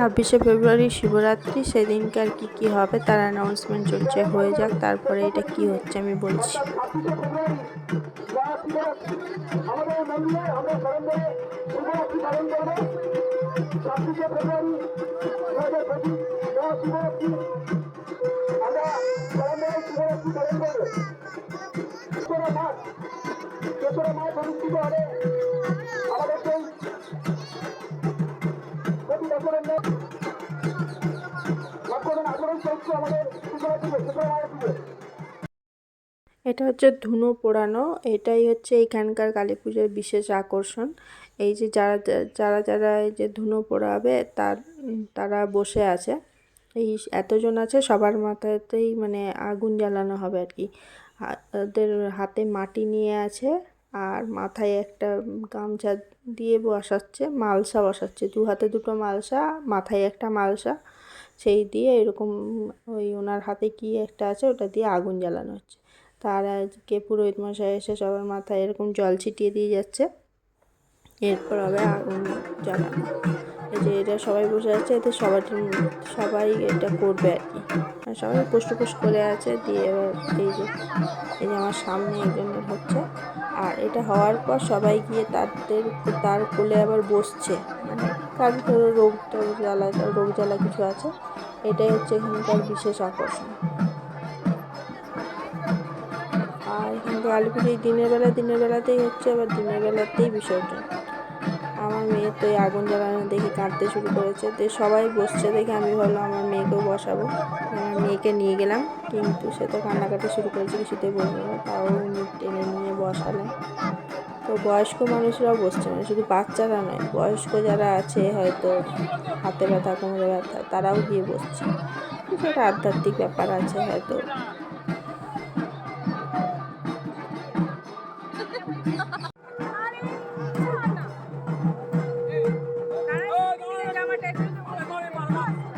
ছাব্বিশে ফেব্রুয়ারি শিবরাত্রি, সেদিনকার কি কী হবে তার অ্যানাউন্সমেন্ট চলছে, হয়ে যাক, তারপরে এটা কি হচ্ছে আমি বলছি। এটা হচ্ছে ধুনো পোড়ানো, এটাই হচ্ছে এখানকার কালী পুজোর বিশেষ আকর্ষণ। এই যে যারা যারা যারা এই যে ধুনো পোড়াবে, তার, তারা বসে আছে। এই এতজন আছে, সবার মাথাতেই মানে আগুন জ্বালানো হবে আর কি। ওদের হাতে মাটি নিয়ে আছে। আর মাথায় একটা গামছা দিয়ে বসাচ্ছে, মালসা বসাচ্ছে। দু হাতে দুটো মালসা, মাথায় একটা মালসা। সেই দিয়ে এরকম ওই ওনার হাতে কি একটা আছে, ওটা দিয়ে আগুন জ্বালানো হচ্ছে। তার আজকে পুরোহিত মশাই এসে সবার মাথায় এরকম জল ছিটিয়ে দিয়ে যাচ্ছে। এরপর হবে আগুন জ্বালানো। যে এটা সবাই বসে আছে, এতে সবার সবাই এটা করবে আর কি। আর সবাই পোষ করে আছে, দিয়ে এবার এই যে এই যে আমার সামনে একজনের হচ্ছে। আর এটা হওয়ার পর সবাই গিয়ে তাদের তার কোলে আবার বসছে। মানে কার ধরো রোগ জ্বালা রোগ জ্বালা কিছু আছে। এটাই হচ্ছে এখানকার বিশেষ আকর্ষণ। আর এখানকার এই দিনের বেলা, দিনের বেলাতেই হচ্ছে, আবার দিনের বেলাতেই বিসর্জন। আমার মেয়ে তো এই আগুন জ্বালানো দেখে কাঁদতে শুরু করেছে। তো সবাই বসছে দেখে আমি ভাবলাম আমার মেয়েকেও বসাবো। আমার মেয়েকে নিয়ে গেলাম, কিন্তু সে তো কান্নাকাটি শুরু করেছে কিছুতে বলব না। তাও উনি টেনে নিয়ে বসালেন। তো বয়স্ক মানুষরাও বসছে মানে শুধু বাচ্চারা নয়, বয়স্ক যারা আছে হয়তো হাতে ব্যথা, কোমরে ব্যথা, তারাও গিয়ে বসছে। সেটা আধ্যাত্মিক ব্যাপার আছে হয়তো। Come on.